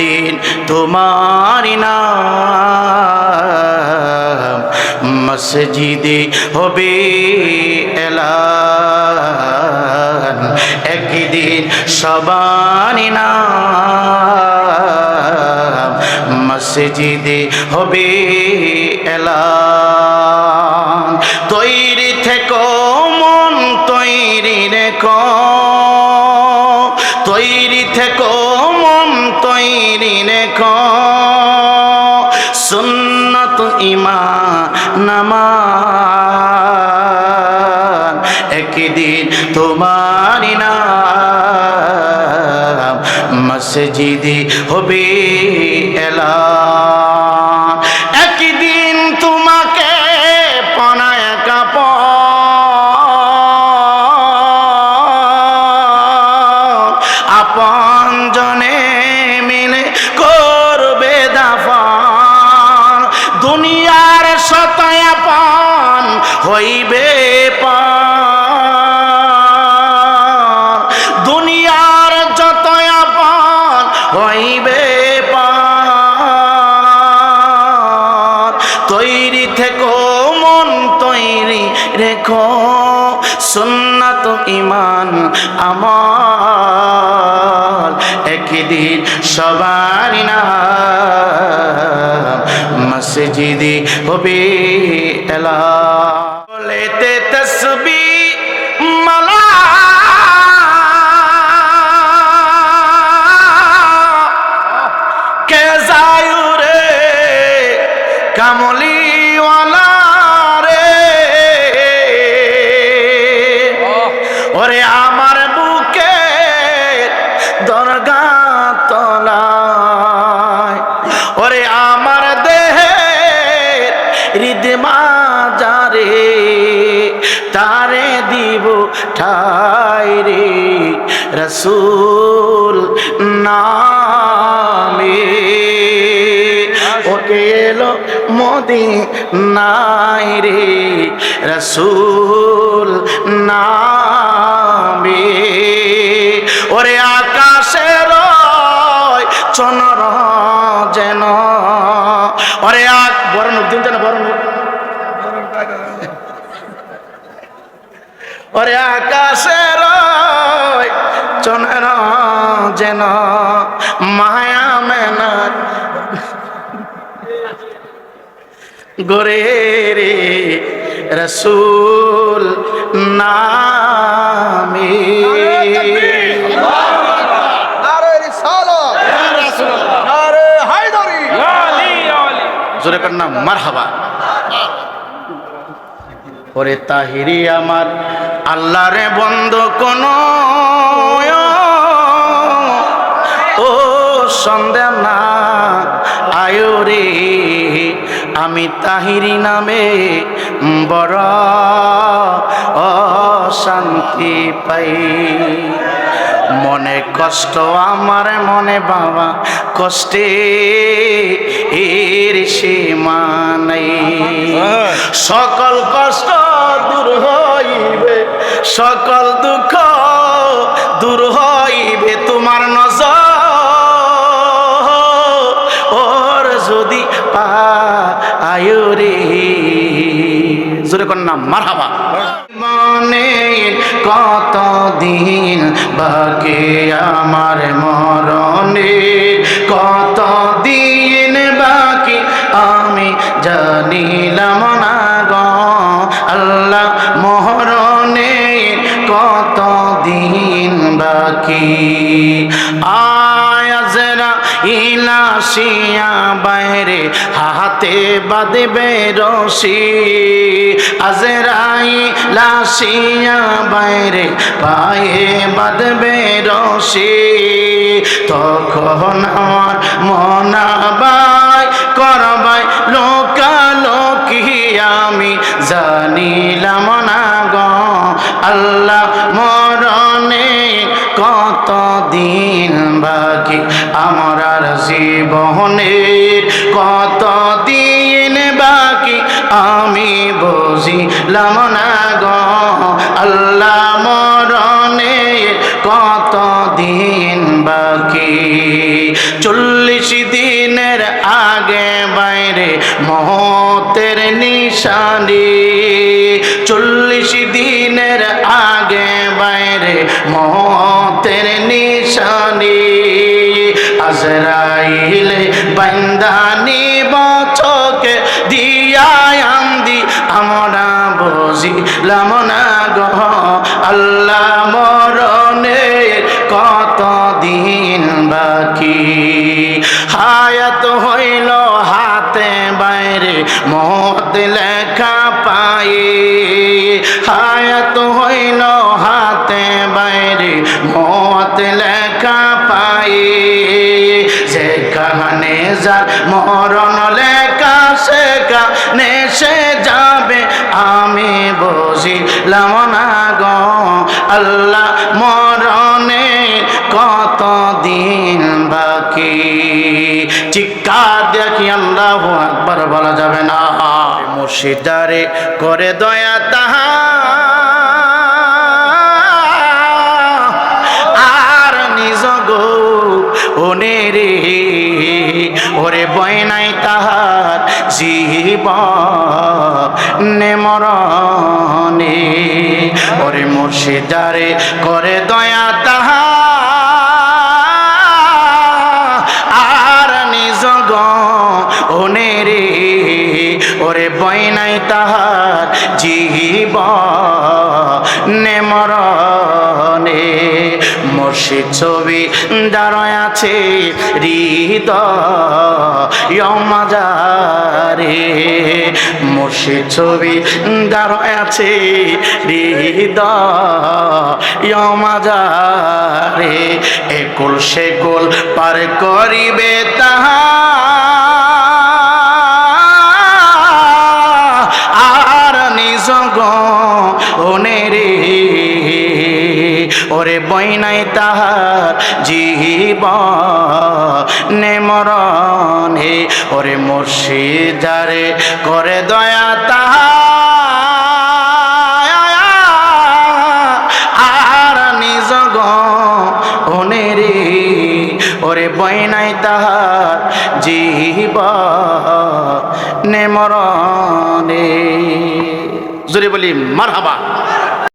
একদিন তোমার নাম মসজিদে হবে এলান। একদিন সবার নাম মসজিদে হবে এলান। মন তৈরি রেখো সুন্নত ইমা নামা একদিন তোমার নাম মসজিদি হবে এলা ইমান আমার একদিন সবার না মসজিদি হবে এলা ওরে আমার বুকে দরগা তলায়। ওরে আমার দেহে হৃদমা যারে তারে দিব ঠাই রে রসুল নামে। ওকে এলো মোদি নাই রে রসুল ওরে আকাশের চনের যেন মায়া মেনা গোরে রে রসুল জোরে কর না, মারহাবা। ওরে তাহিরি আমার আল্লাহরে বন্ধ কোন ও সন্দেহ না। আয়ো রে, আমি তাহিরি নামে বড় অশান্তি পাই। মনে কষ্ট, আমার মনে বাবা কষ্টে। এর সীমা নাই। সকল কষ্ট দূর হইবে, সকল দুঃখ দূর হইবে তোমার নজর। যদি পা আয়ুরে জোরে কর নাম মারহাবা। মনে কত দিন বাকি আমার মরণে কত দিন বাকি আমি জানিলাম না গ আল্লাহ মহরণে কত দিন বাকি? আয়াজরা ইলাশিয়া বাইরে হাতে বাঁধবে রশি, আজরাই লাশিয়া বাইরে পায়ে বাঁধবে রশি। তখন আমার মনাবাই করবাই লোকালোকি, আমি জানিলাম না গ, আল্লাহ কত দিন বাকি? আমার জীবনের কত দিন বাকি? আমি বুঝিলাম না গ, আল্লাহ মরণে কত দিন বাকি? আগে বাইরে মহতের নিশানি। চল্লিশ দিনের আগে বাইরে মহতের নিশানি। আজরাইলে বান্দানি বছকে দিয়ায়ান্দি আমরা বুঝিলাম না গহ আল্লাহ মরণে কত দিন বাকি? হায়াত হইল মত লেখা পাই হায়াত হইল হাতে বাইরে। মত লেখা পাই যেখানে যার মরণ লেখা, সেখানে সে যাবে। আমি বুঝিলাম না আল্লাহ মরণে কত দিন বাকি? দেখি আল্লাহ একবার বলা যাবে না? মুর্শিদারে করে দয়া তাহা। আর নিজ গো ওনে রে, ওরে বয়নাই তাহার জীব নেমরণে ওরে মুর্শিদারে মুর্শিদ ছবি দাঁড়ায় আছে হৃদয় মাজারে মুর্শিদ ছবি দাঁড়ায় আছে হৃদয় মাজারে একুল সেকুল পার করিবে তাহা ওরে বইনাই তাহার জীব। হে ওরে মুর্শিদারে করে দয়া তাহার। আর নিজ ওনে রে ওরে বইনাই তাহার জীব। নেমরণে জোরে বলি, মারহাবা।